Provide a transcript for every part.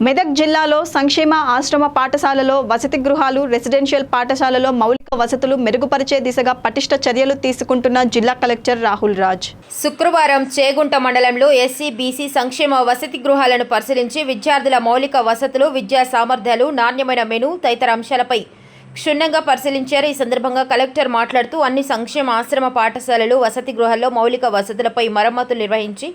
మెదక్ జిల్లాలో సంక్షేమ ఆశ్రమ పాఠశాలలో వసతి గృహాలు రెసిడెన్షియల్ పాఠశాలలో మౌలిక వసతులు మెరుగుపరిచే దిశగా పటిష్ట చర్యలు తీసుకుంటున్న జిల్లా కలెక్టర్ రాహుల్ రాజ్. శుక్రవారం చేగుంట మండలంలో ఎస్సీ బీసీ సంక్షేమ వసతి గృహాలను పరిశీలించి విద్యార్థుల మౌలిక వసతులు విద్యా సామర్థ్యాలు నాణ్యమైన మెను తదితర అంశాలపై క్షుణ్ణంగా పరిశీలించారు. ఈ సందర్భంగా కలెక్టర్ మాట్లాడుతూ అన్ని సంక్షేమ ఆశ్రమ పాఠశాలలు వసతి గృహాల్లో మౌలిక వసతులపై మరమ్మతులు నిర్వహించి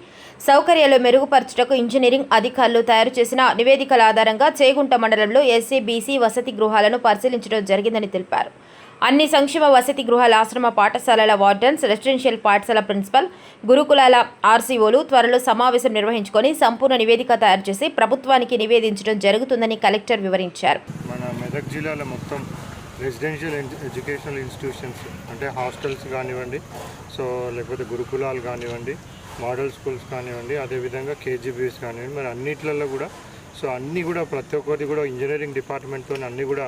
సౌకర్యాలు మెరుగుపరచుటకు ఇంజనీరింగ్ అధికారులు తయారు చేసిన నివేదికల ఆధారంగా చేగుంట మండలంలో ఎస్సీ బీసీ వసతి గృహాలను పరిశీలించడం జరిగిందని తెలిపారు. అన్ని సంక్షేమ వసతి గృహాల ఆశ్రమ పాఠశాలల వార్డన్స్ రెసిడెన్షియల్ పాఠశాల ప్రిన్సిపల్ గురుకులాల ఆర్సీఓలు త్వరలో సమావేశం నిర్వహించుకొని సంపూర్ణ నివేదిక తయారు చేసి ప్రభుత్వానికి నివేదించడం జరుగుతుందని కలెక్టర్ వివరించారు. మన మెదక్ జిల్లాలో మొత్తం రెసిడెన్షియల్ ఎడ్యుకేషనల్ ఇన్స్టిట్యూషన్స్ అంటే హాస్టల్స్ కానివ్వండి సో లేకపోతే గురుకులాలు కానివ్వండి మోడల్ స్కూల్స్ కానివ్వండి అదేవిధంగా కేజీబీఎస్ కానివ్వండి మరి అన్నిట్లలో కూడా సో అన్నీ కూడా ప్రతి ఒక్కటి కూడా ఇంజనీరింగ్ డిపార్ట్మెంట్తో అన్నీ కూడా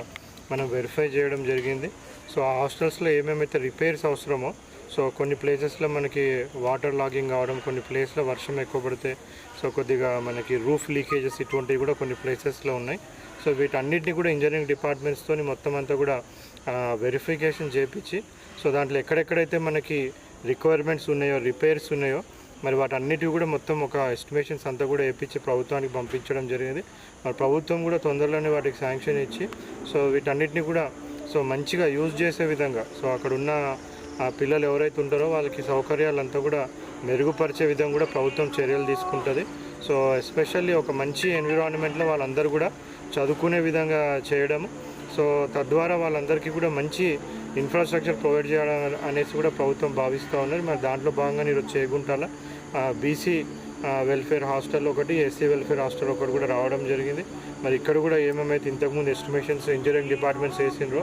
మనం వెరిఫై చేయడం జరిగింది. సో ఆ హాస్టల్స్లో ఏమేమైతే రిపేర్స్ అవసరమో సో కొన్ని ప్లేసెస్లో మనకి వాటర్ లాగింగ్ కావడం కొన్ని ప్లేస్లో వర్షం ఎక్కువ పడితే సో కొద్దిగా మనకి రూఫ్ లీకేజెస్ ఇటువంటివి కూడా కొన్ని ప్లేసెస్లో ఉన్నాయి. సో వీటన్నిటిని కూడా ఇంజనీరింగ్ డిపార్ట్మెంట్స్తో మొత్తం అంతా కూడా వెరిఫికేషన్ చేపించి సో దాంట్లో ఎక్కడెక్కడైతే మనకి రిక్వైర్మెంట్స్ ఉన్నాయో రిపేర్స్ ఉన్నాయో మరి వాటన్నిటివి కూడా మొత్తం ఒక ఎస్టిమేషన్స్ అంతా కూడా వేయించి ప్రభుత్వానికి పంపించడం జరిగింది. మరి ప్రభుత్వం కూడా తొందరలోనే వాటికి శాంక్షన్ ఇచ్చి సో వీటన్నిటిని కూడా సో మంచిగా యూజ్ చేసే విధంగా సో అక్కడ ఉన్న ఆ పిల్లలు ఎవరైతే ఉంటారో వాళ్ళకి సౌకర్యాలంతా కూడా మెరుగుపరిచే విధంగా కూడా ప్రభుత్వం చర్యలు తీసుకుంటుంది. సో ఎస్పెషల్లీ ఒక మంచి ఎన్విరాన్మెంట్లో వాళ్ళందరూ కూడా చదువుకునే విధంగా చేయడం సో తద్వారా వాళ్ళందరికీ కూడా మంచి ఇన్ఫ్రాస్ట్రక్చర్ ప్రొవైడ్ చేయడం అనేసి కూడా ప్రభుత్వం భావిస్తూ ఉన్నది. మరి దాంట్లో భాగంగా ఈరోజు చేగుంటాల బీసీ వెల్ఫేర్ హాస్టల్ ఒకటి ఎస్సీ వెల్ఫేర్ హాస్టల్ ఒకటి కూడా రావడం జరిగింది. మరి ఇక్కడ కూడా ఏమేమైతే ఇంతకుముందు ఎస్టిమేషన్స్ ఇంజనీరింగ్ డిపార్ట్మెంట్స్ వేసిండ్రో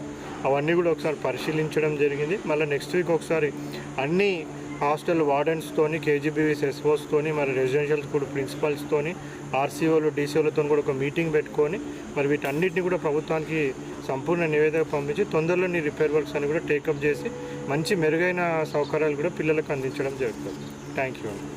అవన్నీ కూడా ఒకసారి పరిశీలించడం జరిగింది. మళ్ళీ నెక్స్ట్ వీక్ ఒకసారి అన్ని హాస్టల్ వార్డెన్స్తోని కేజీబీవీస్ ఎస్ఓస్తోని మరి రెసిడెన్షియల్ స్కూల్ ప్రిన్సిపల్స్తోని ఆర్సీఓలు డీసీఓలతో కూడా ఒక మీటింగ్ పెట్టుకొని మరి వీటన్నిటిని కూడా ప్రభుత్వానికి సంపూర్ణ నివేదిక పంపించి తొందరలోని రిపేర్ వర్క్స్ అని కూడా టేకప్ చేసి మంచి మెరుగైన సౌకర్యాలు కూడా పిల్లలకు అందించడం జరుగుతుంది. Thank you.